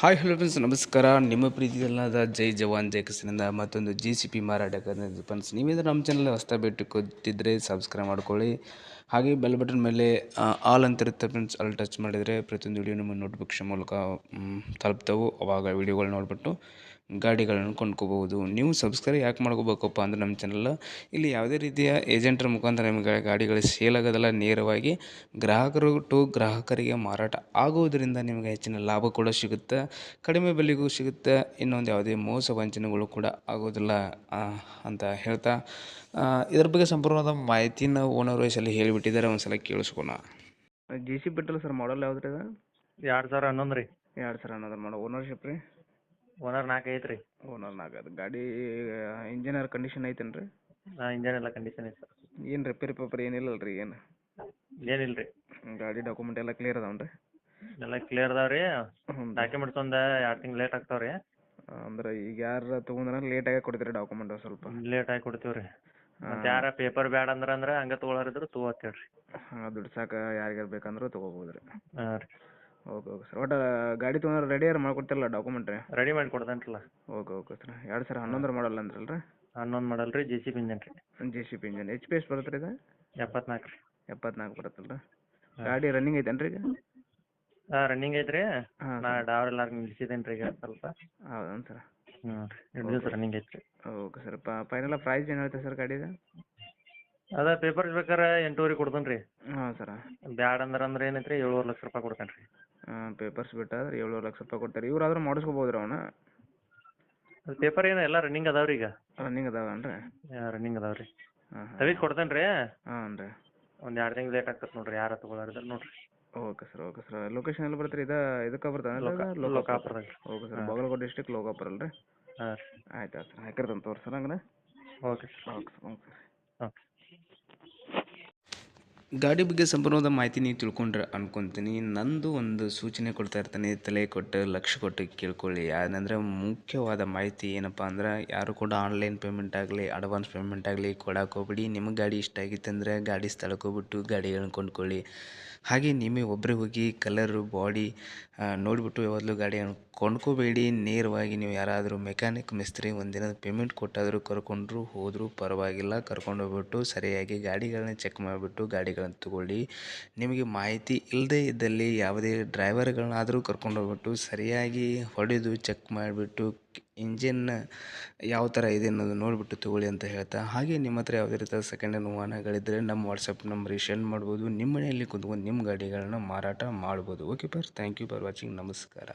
Hi hello friends ನಮಸ್ಕಾರ. ನಿಮ್ಮ ಪ್ರೀತಿಯಲ್ಲಾದ ಜೈ ಜವಾನ್, ಜೈ ಕಿಸನಿಂದ ಮತ್ತೊಂದು ಜಿ ಸಿ ಪಿ ಮಾರಾಟಕ್ಕೆ ಫ್ರೆಂಡ್ಸ್ ನೀವೇನು ನಮ್ಮ ಚಾನಲ್ ಹೊಸ್ತ ಭೇಟಿ ಕೊಟ್ಟಿದ್ದರೆ ಸಬ್ಸ್ಕ್ರೈಬ್ ಮಾಡ್ಕೊಳ್ಳಿ. ಹಾಗೆ ಬೆಲ್ ಬಟನ್ ಮೇಲೆ ಆಲ್ ಅಂತ ಇರುತ್ತೆ ಫ್ರೆಂಡ್ಸ್ ಅಲ್ಲಿ ಟಚ್ ಮಾಡಿದರೆ ಪ್ರತಿಯೊಂದು ವಿಡಿಯೋ ನಿಮ್ಮ ನೋಟಿಫಿಕೇಶನ್ ಮೂಲಕ ತಲುಪ್ತವು. ಅವಾಗ ವಿಡಿಯೋಗಳು ನೋಡಿಬಿಟ್ಟು ಗಾಡಿಗಳನ್ನು ಕೊಂಡ್ಕೋಬಹುದು. ನೀವು ಸಬ್ಸ್ಕ್ರೈಬ್ ಯಾಕೆ ಮಾಡ್ಕೋಬೇಕಪ್ಪ ಅಂದ್ರೆ ನಮ್ಮ ಚಾನಲ್ ಇಲ್ಲಿ ಯಾವುದೇ ರೀತಿಯ ಏಜೆಂಟರ ಮುಖಾಂತರ ನಿಮಗೆ ಗಾಡಿಗಳು ಸೇಲ್ ಆಗೋದಲ್ಲ ನೇರವಾಗಿ ಗ್ರಾಹಕರು ಟು ಗ್ರಾಹಕರಿಗೆ ಮಾರಾಟ ಆಗುವುದರಿಂದ ನಿಮಗೆ ಹೆಚ್ಚಿನ ಲಾಭ ಕೂಡ ಸಿಗುತ್ತೆ. ಕಡಿಮೆ ಬೆಲೆಗೂ ಸಿಗುತ್ತೆ. ಇನ್ನೊಂದು ಯಾವುದೇ ಮೋಸ ವಂಚನೆಗಳು ಕೂಡ ಆಗೋದಿಲ್ಲ ಅಂತ ಹೇಳ್ತಾ ಇದರ ಬಗ್ಗೆ ಸಂಪೂರ್ಣವಾದ ಮಾಹಿತಿನ ಓನರ್ ವಯಸ್ಸಲ್ಲಿ ಹೇಳಿಬಿಟ್ಟಿದ್ದಾರೆ. ಒಂದ್ಸಲ ಕೇಳಿಸ್ಕೊಣ ಜಿ ಸಿ ಬಿಟ್ಟಲ್ಲ ಸರ್ ಮಾಡಲ್ ಯಾವ್ದು ರೀ ಎರಡು ಸಾವಿರ ಹನ್ನೊಂದು ರೀ. ಎರಡು ಸಾವಿರ ಹನ್ನೊಂದು ಮಾಡೋ ಓನರ್ಶಿಪ್ ರೀ? ಓನರ್ ನಾಲ್ಕು ಐತ್ರಿ. ರೀ ಓನರ್ ಅದು ಗಾಡಿ ಇಂಜಿನಿಯರ್ ಕಂಡೀಷನ್ ಐತೇನು ರೀ ಇಂಜನ್ ಎಲ್ಲ ಕಂಡೀಷನ್ ಐತೆ ಸರ್. ಏನು ರಿಪೇರಿ ಪೇಪರ್ ಏನಿಲ್ಲ ರೀ ಏನು? ಏನಿಲ್ಲ ರೀ ಗಾಡಿ ಡಾಕ್ಯುಮೆಂಟ್ ಎಲ್ಲ ಕ್ಲಿಯರ್ ಅದಾವನ್ರಿ ಎಲ್ಲಾ ಎಲ್ಲ ಕ್ಲಿಯರ್ ಅದಾವ ರೀ. ಡಾಕ್ಯುಮೆಂಟ್ಸ್ ಒಂದು ಎರಡು ತಿಂಗ್ಳು ಲೇಟ್ ಆಗ್ತಾವೆ ರೀ. ಅಂದ್ರೆ ಈಗ ಯಾರು ಲೇಟ್ ಲೇಟಾಗಿ ಕೊಡ್ತೀರಿ ಡಾಕ್ಯುಮೆಂಟ್ ಸ್ವಲ್ಪ? ಲೇಟ್ ಆಗಿ ಕೊಡ್ತೀವಿ ರೀ. ಮತ್ತೆ ಯಾರ ಪೇಪರ್ ಬ್ಯಾಡ ಅಂದ್ರೆ ಅಂದ್ರೆ ಹಂಗ ತೊಗೊಳೋರಿದ್ರು ತೊಗೋತೀವಿ ರೀ ಹಾಂ ದುಡ್ಡು ಸಾಕು ಯಾರಿಗಾರು ಬೇಕಂದ್ರೆ ತೊಗೋಬೋದು ರೀ ಹಾಂ ರೀ. Okay okay sir. ಒಟ್ಟು ಗಾಡಿ ತೊಗೊಂಡ್ರೆ ರೆಡಿಯಾರು ಮಾಡ್ಕೊಡ್ತಿರಲ್ಲ ಡಾಕ್ಯುಮೆಂಟ್ ರೀ? ರೆಡಿ ಮಾಡಿ ಓಕೆ ಓಕೆ ಸರ್. ಎರಡು ಸಾವಿರ ಹನ್ನೊಂದರ ಮಾಡಲ್ಲ ಅಂದ್ರಲ್ಲ ಹನ್ನೊಂದು ಮಾಡಲ್ ರೀ ಜೆ ಸಿ ಬಿ ಇಂಜನ್ ರೀ. J C B engine H P S ಬರುತ್ತೆ ರೀ ಇದು? ಎಪ್ಪತ್ನಾಲ್ಕು ರೀ. ಎಪ್ಪತ್ನಾಲ್ಕು ಬರುತ್ತಲ್ಲ ಗಾಡಿ ರನ್ನಿಂಗ್ ಐತೇನು ರೀ ಈಗ? ಹಾಂ ರನ್ನಿಂಗ್ ಐತ್ರಿ. ಹಾಂ ನಾ ಡಾವರ್ ಎಲ್ಲ ನಿಲ್ಸಿದ್ದೇನೆ ರೀ ಈಗ ಸ್ವಲ್ಪ. ಹೌದೇನು ಸರ್? ಹ್ಞೂ ರೀ ಎರಡು ದಿವಸ ರನ್ನಿಂಗ್ ಐತೆ ರೀ ಓಕೆ ಸರ್. ಫೈನಲ್ ಪ್ರೈಸ್ ಏನು ಹೇಳ್ತೀವಿ ಸರ್ ಗಾಡಿದು? ಅದ ಪೇಪರ್ಸ್ ಬೇಕಾರೆ ಎಂಟೂವರೆ ಕೊಡ್ತೇನೆ ರೀ ಹಾಂ ಸರ್. ಬ್ಯಾಡ ಅಂದ್ರೆ ಅಂದ್ರೆ ಏನೈತೆ ರೀ ಏಳುವರೆ ಲಕ್ಷ ರೂಪಾಯಿ ಕೊಡ್ತೇನೆ ರೀ ಪೇಪರ್ಸ್ ಬಿಟ್ಟಾದ್ರೆ ಏಳುವರೆ ಲಕ್ಷ ರೂಪಾಯಿ ಕೊಡ್ತಾರೆ. ಇವ್ರಾದ್ರೂ ಮಾಡಿಸ್ಕೋಬೋದು ರೀ ಅವನ್ನ ಅದು ಪೇಪರ್ ಏನು ಎಲ್ಲ ರನ್ನಿಂಗ್ ಅದಾವ ರೀ ಈಗ? ರನ್ನಿಂಗ್ ಅದಾವೇನು ರೀ ರನ್ನಿಂಗ್ ಅದಾವ ರೀ ಹಾಂ ಹಾಂ. ಕೊಡ್ತೇನೆ ರೀ ಹಾಂ ರೀ ಒಂದು ಎರಡು ತಿಂಗ್ಳು ಲೇಟ್ ಆಗ್ತದೆ ನೋಡ್ರಿ ಯಾರ ತಗೊಳ್ಳಾರಿದ್ರೆ ನೋಡ್ರಿ. Okay sir okay sir. Location ಎಲ್ಲಿ ಬರ್ತೀರಿ ಇದು ಇದಕ್ಕೆ ಬರ್ತಾನೆ Lokapur okay sir Bagalkot district Lokapur ಅಲ್ರಿ? ಹಾಂ ಆಯ್ತು ಆಯ್ತು ಸರ್ ಹಾಕಿರ್ತಂತ ತೋರಿ sir ಹಂಗನ? Okay sir. Okay sir okay okay ಗಾಡಿ ಬಗ್ಗೆ ಸಂಪೂರ್ಣವಾದ ಮಾಹಿತಿ ನೀವು ತಿಳ್ಕೊಂಡ್ರೆ ಅನ್ಕೊತೀನಿ. ನಂದು ಒಂದು ಸೂಚನೆ ಕೊಡ್ತಾ ಇರ್ತಾನೆ, ತಲೆ ಕೊಟ್ಟು, ಲಕ್ಷ ಕೊಟ್ಟು ಕೇಳ್ಕೊಳ್ಳಿ. ಯಾಕಂದರೆ ಮುಖ್ಯವಾದ ಮಾಹಿತಿ ಏನಪ್ಪ ಅಂದ್ರೆ, ಯಾರು ಕೂಡ ಆನ್ಲೈನ್ ಪೇಮೆಂಟ್ ಆಗಲಿ, ಅಡ್ವಾನ್ಸ್ ಪೇಮೆಂಟ್ ಆಗಲಿ ಕೊಡಕ್ಕೆ ಹೋಗ್ಬಿಡಿ. ನಿಮಗೆ ಗಾಡಿ ಇಷ್ಟ ಆಗಿತ್ತು ಅಂದರೆ ಗಾಡಿ ಸ್ಥಳಕ್ಕೆ ಹೋಗ್ಬಿಟ್ಟು ಗಾಡಿಗಳನ್ನ ಕೊಂಡ್ಕೊಳ್ಳಿ. ಹಾಗೆ ನಿಮಗೆ ಒಬ್ಬರೇ ಹೋಗಿ ಕಲರು ಬಾಡಿ ನೋಡಿಬಿಟ್ಟು ಯಾವಾಗಲೂ ಗಾಡಿಯನ್ನು ಕೊಂಡ್ಕೋಬೇಡಿ. ನೇರವಾಗಿ ನೀವು ಯಾರಾದರೂ ಮೆಕ್ಯಾನಿಕ್ ಮಿಸ್ತ್ರಿ ಒಂದಿನ ಪೇಮೆಂಟ್ ಕೊಟ್ಟಾದರೂ ಕರ್ಕೊಂಡ್ರು ಹೋದರೂ ಪರವಾಗಿಲ್ಲ. ಕರ್ಕೊಂಡು ಹೋಗ್ಬಿಟ್ಟು ಸರಿಯಾಗಿ ಗಾಡಿಗಳನ್ನ ಚೆಕ್ ಮಾಡಿಬಿಟ್ಟು ಗಾಡಿಗಳನ್ನ ತಗೊಳ್ಳಿ. ನಿಮಗೆ ಮಾಹಿತಿ ಇಲ್ಲದೇ ಇದ್ದಲ್ಲಿ ಯಾವುದೇ ಡ್ರೈವರ್ಗಳನ್ನಾದರೂ ಕರ್ಕೊಂಡು ಹೋಗ್ಬಿಟ್ಟು ಸರಿಯಾಗಿ ಹೊಡೆದು ಚೆಕ್ ಮಾಡಿಬಿಟ್ಟು ಇಂಜಿನ್ ಯಾವ ಥರ ಇದೆ ಅನ್ನೋದು ನೋಡಿಬಿಟ್ಟು ತಗೊಳ್ಳಿ ಅಂತ ಹೇಳ್ತಾ. ಹಾಗೆ ನಿಮ್ಮ ಹತ್ರ ಯಾವುದೇ ರೀತಿಯ ಸೆಕೆಂಡ್ ಹ್ಯಾಂಡ್ ವಾಹನಗಳಿದ್ದರೆ ನಮ್ಮ ವಾಟ್ಸಪ್ ನಂಬರಿಗೆ ಸೆಂಡ್ ಮಾಡ್ಬೋದು. ನಿಮ್ಮ ಮನೆಯಲ್ಲಿ ಕುತ್ಕೊಂಡು ನಿಮ್ಮ ಗಾಡಿಗಳನ್ನು ಮಾರಾಟ ಮಾಡ್ಬೋದು. ಓಕೆ ಪರ್ ಥ್ಯಾಂಕ್ ಯು ಫಾರ್ ವಾಚಿಂಗ್ ನಮಸ್ಕಾರ.